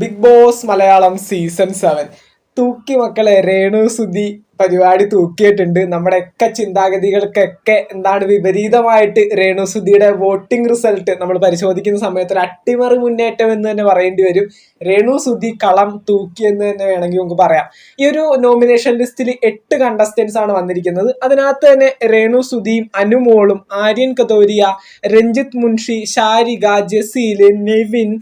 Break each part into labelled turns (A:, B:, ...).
A: Big boss Malayalam season seven. തൂക്കി മക്കളെ രേണു സുധി പരിപാടി തൂക്കിയിട്ടുണ്ട്. നമ്മുടെ ഒക്കെ ചിന്താഗതികൾക്കൊക്കെ എന്താണ് വിപരീതമായിട്ട് രേണു സുധിയുടെ വോട്ടിംഗ് റിസൾട്ട് നമ്മൾ പരിശോധിക്കുന്ന സമയത്ത് ഒരു അട്ടിമറി മുന്നേറ്റം എന്ന് തന്നെ പറയേണ്ടി വരും. രേണു സുധി കളം തൂക്കി എന്ന് തന്നെ വേണമെങ്കിൽ നമുക്ക് പറയാം. ഈ ഒരു നോമിനേഷൻ ലിസ്റ്റിൽ എട്ട് കണ്ടസ്റ്റൻസ് ആണ് വന്നിരിക്കുന്നത്. അതിനകത്ത് തന്നെ രേണു സുധിയും അനുമോളും ആര്യൻ കതോരിയ രഞ്ജിത്ത് മുൻഷി ഷാരിക ജസീൽ നെവിൻ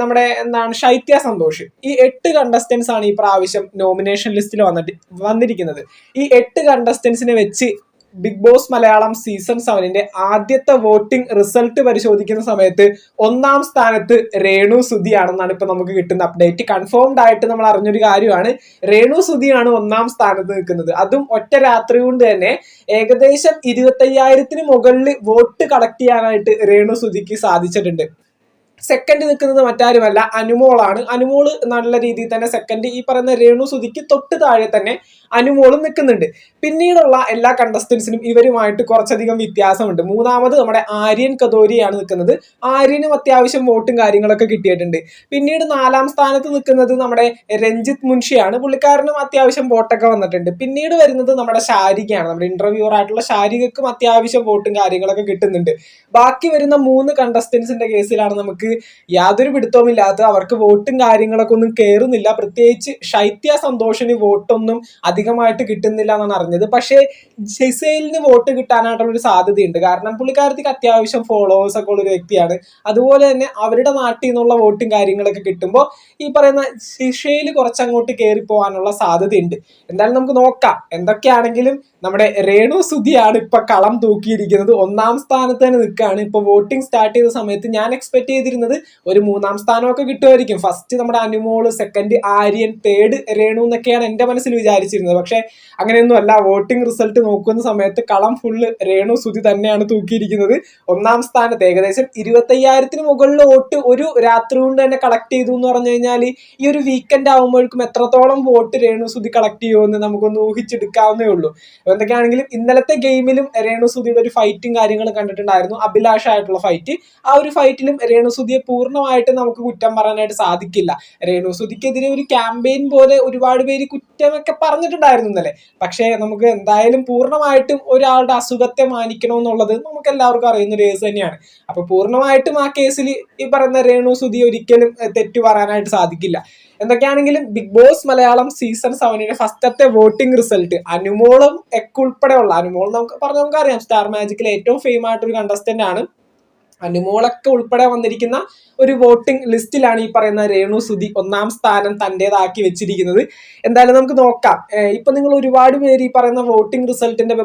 A: നമ്മുടെ എന്താണ് ശൈത്യ സന്തോഷ്. ഈ എട്ട് കണ്ടസ്റ്റൻസ് ആണ് ഈ പ്രാവശ്യം നോമിനേഷൻ ലിസ്റ്റിൽ വന്നിട്ട് വന്നിരിക്കുന്നത്. ഈ എട്ട് കണ്ടസ്റ്റൻസിനെ വെച്ച് ബിഗ് ബോസ് മലയാളം സീസൺ സെവനിന്റെ ആദ്യത്തെ വോട്ടിംഗ് റിസൾട്ട് പരിശോധിക്കുന്ന സമയത്ത് ഒന്നാം സ്ഥാനത്ത് രേണു സുധിയാണെന്നാണ് ഇപ്പൊ നമുക്ക് കിട്ടുന്ന അപ്ഡേറ്റ് കൺഫേംഡ് ആയിട്ട് നമ്മൾ അറിഞ്ഞൊരു കാര്യമാണ് രേണു സുധിയാണ് ഒന്നാം സ്ഥാനത്ത് നിൽക്കുന്നത്. അതും ഒറ്റ രാത്രി കൊണ്ട് തന്നെ ഏകദേശം ഇരുപത്തയ്യായിരത്തിന് മുകളിൽ വോട്ട് കളക്ട് ചെയ്യാനായിട്ട് രേണു സുധിക്ക് സാധിച്ചിട്ടുണ്ട്. സെക്കൻഡ് നിൽക്കുന്നത് മറ്റാരുമല്ല അനുമോളാണ്. അനുമോൾ നല്ല രീതിയിൽ തന്നെ സെക്കൻഡ് ഈ പറയുന്ന രേണു സുധിക്ക് തൊട്ട് താഴെ തന്നെ അനുമോളും നിൽക്കുന്നുണ്ട്. പിന്നീടുള്ള എല്ലാ കണ്ടസ്റ്റൻസിനും ഇവരുമായിട്ട് കുറച്ചധികം വ്യത്യാസമുണ്ട്. മൂന്നാമത് നമ്മുടെ ആര്യൻ കദോരിയാണ് നിൽക്കുന്നത്. ആര്യനും അത്യാവശ്യം വോട്ടും കാര്യങ്ങളൊക്കെ കിട്ടിയിട്ടുണ്ട്. പിന്നീട് നാലാം സ്ഥാനത്ത് നിൽക്കുന്നത് നമ്മുടെ രഞ്ജിത്ത് മുൻഷിയാണ്. പുള്ളിക്കാരനും അത്യാവശ്യം വോട്ടൊക്കെ വന്നിട്ടുണ്ട്. പിന്നീട് വരുന്നത് നമ്മുടെ ശാരികയാണ്. നമ്മുടെ ഇന്റർവ്യൂർ ആയിട്ടുള്ള ശാരികക്കും അത്യാവശ്യം വോട്ടും കാര്യങ്ങളൊക്കെ കിട്ടുന്നുണ്ട്. ബാക്കി വരുന്ന മൂന്ന് കണ്ടസ്റ്റൻസിന്റെ കേസിലാണ് നമുക്ക് യാതൊരു പിടുത്തവുമില്ലാത്ത അവർക്ക് വോട്ടും കാര്യങ്ങളൊക്കെ ഒന്നും കയറുന്നില്ല പ്രത്യേകിച്ച് ശൈത്യ സന്തോഷിന് വോട്ടൊന്നും അധികമായിട്ട് കിട്ടുന്നില്ല എന്നാണ് അറിഞ്ഞത്. പക്ഷേ ജിസൈലിന് വോട്ട് കിട്ടാനായിട്ടുള്ള ഒരു സാധ്യതയുണ്ട്. കാരണം പുള്ളിക്കാരത്തിക്ക് അത്യാവശ്യം ഫോളോവേഴ്സ് ഒക്കെ ഉള്ള ഒരു വ്യക്തിയാണ്. അതുപോലെ തന്നെ അവരുടെ നാട്ടിൽ നിന്നുള്ള വോട്ടും കാര്യങ്ങളൊക്കെ കിട്ടുമ്പോൾ ഈ പറയുന്ന ശിഷയിൽ കുറച്ചങ്ങോട്ട് കയറി പോകാനുള്ള സാധ്യതയുണ്ട്. എന്തായാലും നമുക്ക് നോക്കാം. എന്തൊക്കെയാണെങ്കിലും നമ്മുടെ രേണു സുധിയാണ് ഇപ്പൊ കളം തൂക്കിയിരിക്കുന്നത്. ഒന്നാം സ്ഥാനത്ത് തന്നെ നിൽക്കുകയാണ്. ഇപ്പൊ വോട്ടിംഗ് സ്റ്റാർട്ട് ചെയ്ത സമയത്ത് ഞാൻ എക്സ്പെക്ട് ചെയ്തിരുന്നത് ഒരു മൂന്നാം സ്ഥാനമൊക്കെ കിട്ടുമായിരിക്കും. ഫസ്റ്റ് നമ്മുടെ അനുമോൾ സെക്കൻഡ് ആര്യൻ തേർഡ് രേണു എന്നൊക്കെയാണ് എന്റെ മനസ്സിൽ വിചാരിച്ചിരുന്നത്. പക്ഷേ അങ്ങനെയൊന്നും അല്ല വോട്ടിംഗ് റിസൾട്ട് നോക്കുന്ന സമയത്ത് കളം ഫുള്ള് രേണു സുതി തന്നെയാണ് തൂക്കിയിരിക്കുന്നത്. ഒന്നാം സ്ഥാനത്ത് ഏകദേശം ഇരുപത്തയ്യായിരത്തിന് മുകളിൽ വോട്ട് ഒരു രാത്രി കൊണ്ട് തന്നെ കളക്ട് ചെയ്തു എന്ന് പറഞ്ഞു കഴിഞ്ഞാൽ ഈ ഒരു വീക്കെൻഡ് ആകുമ്പോഴേക്കും എത്രത്തോളം വോട്ട് രേണു സുതി കളക്ട് ചെയ്യുമെന്ന് നമുക്കൊന്ന് ഊഹിച്ചെടുക്കാവുന്നേ ഉള്ളൂ. എന്തൊക്കെയാണെങ്കിലും ഇന്നലത്തെ ഗെയിമിലും രേണു സുതിയുടെ ഒരു ഫൈറ്റും കാര്യങ്ങളും കണ്ടിട്ടുണ്ടായിരുന്നു. അഭിലാഷായിട്ടുള്ള ഫൈറ്റ് ആ ഒരു ഫൈറ്റിലും രേണുസുതിയെ പൂർണമായിട്ട് നമുക്ക് കുറ്റം പറയാനായിട്ട് സാധിക്കില്ല. രേണു സുധിക്കെതിരെ ഒരു ക്യാമ്പയിൻ പോലെ ഒരുപാട് പേര് കുറ്റമൊക്കെ പറഞ്ഞിട്ടുണ്ടായിരുന്നു ഇന്നലെ. പക്ഷേ നമുക്ക് എന്തായാലും പൂർണമായിട്ടും ഒരാളുടെ അസുഖത്തെ മാനിക്കണമെന്നുള്ളത് നമുക്ക് എല്ലാവർക്കും അറിയുന്ന ഒരു കേസ് തന്നെയാണ്. അപ്പൊ പൂർണമായിട്ടും ആ കേസിൽ ഈ പറയുന്ന രേണു സുധി ഒരിക്കലും തെറ്റു പറയാനായിട്ട് സാധിക്കില്ല. എന്തൊക്കെയാണെങ്കിലും ബിഗ് ബോസ് മലയാളം സീസൺ സെവനിന്റെ ഫസ്റ്റത്തെ വോട്ടിംഗ് റിസൾട്ട് അനുമോളും എക്കുൾപ്പെടെയുള്ള അനുമോൾ നമുക്ക് പറഞ്ഞ നമുക്കറിയാം സ്റ്റാർ മാജിക്കിലെ ഏറ്റവും ഫെയിം ആയിട്ടൊരു കണ്ടസ്റ്റന്റ് ആണ്. അനുമോളൊക്കെ ഉൾപ്പെടെ വന്നിരിക്കുന്ന ഒരു വോട്ടിംഗ് ലിസ്റ്റിലാണ് ഈ പറയുന്ന രേണു സുധി ഒന്നാം സ്ഥാനം തന്റെതാക്കി വെച്ചിരിക്കുന്നത്. എന്തായാലും നമുക്ക് നോക്കാം. ഇപ്പൊ നിങ്ങൾ ഒരുപാട് പേര് ഈ പറയുന്ന വോട്ടിംഗ് റിസൾട്ടിന്റെ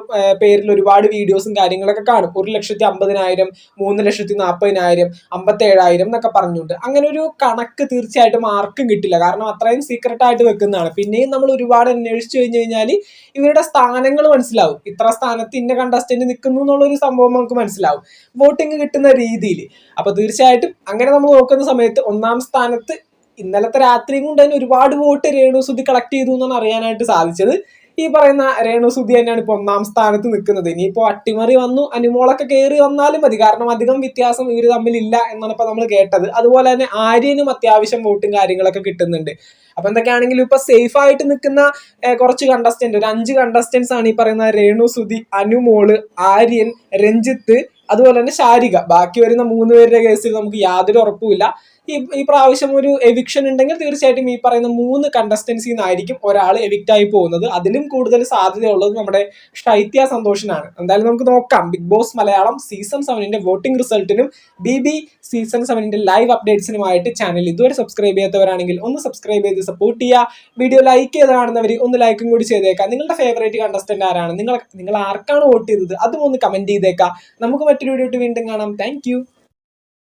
A: പേരിൽ ഒരുപാട് വീഡിയോസും കാര്യങ്ങളൊക്കെ കാണും. ഒരു ലക്ഷത്തി അമ്പതിനായിരം മൂന്ന് ലക്ഷത്തി നാൽപ്പതിനായിരം അമ്പത്തേഴായിരം എന്നൊക്കെ പറഞ്ഞുകൊണ്ട്. അങ്ങനെ ഒരു കണക്ക് തീർച്ചയായിട്ടും ആർക്കും കിട്ടില്ല. കാരണം അത്രയും സീക്രട്ട് ആയിട്ട് വെക്കുന്നതാണ്. പിന്നെയും നമ്മൾ ഒരുപാട് അന്വേഷിച്ചു കഴിഞ്ഞു കഴിഞ്ഞാൽ ഇവരുടെ സ്ഥാനങ്ങൾ മനസ്സിലാവും. ഇത്ര സ്ഥാനത്ത് ഇന്ന കണ്ടസ്റ്റന്റ് നിൽക്കുന്നു എന്നുള്ളൊരു സംഭവം നമുക്ക് മനസ്സിലാവും. വോട്ടിംഗ് കിട്ടുന്ന രീതിയിൽ അപ്പൊ തീർച്ചയായിട്ടും അങ്ങനെ നമ്മൾ നോക്കുന്ന സമയത്ത് ഒന്നാം സ്ഥാനത്ത് ഇന്നലത്തെ രാത്രിയും കൊണ്ട് തന്നെ ഒരുപാട് വോട്ട് രേണു സുധി കളക്ട് ചെയ്തു എന്നാണ് അറിയാനായിട്ട് സാധിച്ചത്. ഈ പറയുന്ന രേണു സുധി തന്നെയാണ് ഇപ്പൊ ഒന്നാം സ്ഥാനത്ത് നിൽക്കുന്നത്. ഇനിയിപ്പോ അട്ടിമറി വന്നു അനുമോളൊക്കെ കയറി വന്നാലും മതി. കാരണം അധികം വ്യത്യാസം ഇവർ തമ്മിലില്ല എന്നാണ് ഇപ്പൊ നമ്മൾ കേട്ടത്. അതുപോലെ തന്നെ ആര്യനും അത്യാവശ്യം വോട്ടും കാര്യങ്ങളൊക്കെ കിട്ടുന്നുണ്ട്. അപ്പൊ എന്തൊക്കെയാണെങ്കിലും ഇപ്പൊ സേഫ് ആയിട്ട് നിൽക്കുന്ന കുറച്ച് കണ്ടസ്റ്റന്റ് ഒരു അഞ്ച് കണ്ടസ്റ്റൻസ് ആണ് ഈ പറയുന്ന രേണു സുധി അനുമോൾ ആര്യൻ രഞ്ജിത്ത് അതുപോലെ തന്നെ ശാരിക. ബാക്കി വരുന്ന മൂന്ന് പേരുടെ കേസിൽ നമുക്ക് യാതൊരു ഉറപ്പുമില്ല. ഈ ഈ പ്രാവശ്യം ഒരു എവിക്ഷൻ ഉണ്ടെങ്കിൽ തീർച്ചയായിട്ടും ഈ പറയുന്ന മൂന്ന് കണ്ടസ്റ്റൻസിൽ നിന്നായിരിക്കും ഒരാൾ എവിക്റ്റ് ആയി പോകുന്നത്. അതിലും കൂടുതൽ സാധ്യതയുള്ളത് നമ്മുടെ ഷൈത്യ സന്തോഷനാണ്. എന്തായാലും നമുക്ക് നോക്കാം. ബിഗ് ബോസ് മലയാളം സീസൺ സെവനിന്റെ വോട്ടിംഗ് റിസൾട്ടിനും ബി ബി സീസൺ സെവനിന്റെ ലൈവ് അപ്ഡേറ്റ്സിനുമായിട്ട് ചാനൽ ഇതുവരെ സബ്സ്ക്രൈബ് ചെയ്യാത്തവരാണെങ്കിൽ ഒന്ന് സബ്സ്ക്രൈബ് ചെയ്ത് സപ്പോർട്ട് ചെയ്യുക. വീഡിയോ ലൈക്ക് ചെയ്ത് കാണുന്നവർ ഒന്ന് ലൈക്കും കൂടി ചെയ്തേക്കാം നിങ്ങളുടെ ഫേവറേറ്റ് കണ്ടസ്റ്റന്റ് ആരാണ്? നിങ്ങൾ നിങ്ങൾ ആർക്കാണ് വോട്ട് ചെയ്തത്? അതും ഒന്ന് കമന്റ് ചെയ്തേക്കാം നമുക്ക് മറ്റൊരു വീഡിയോ വീണ്ടും കാണാം. താങ്ക്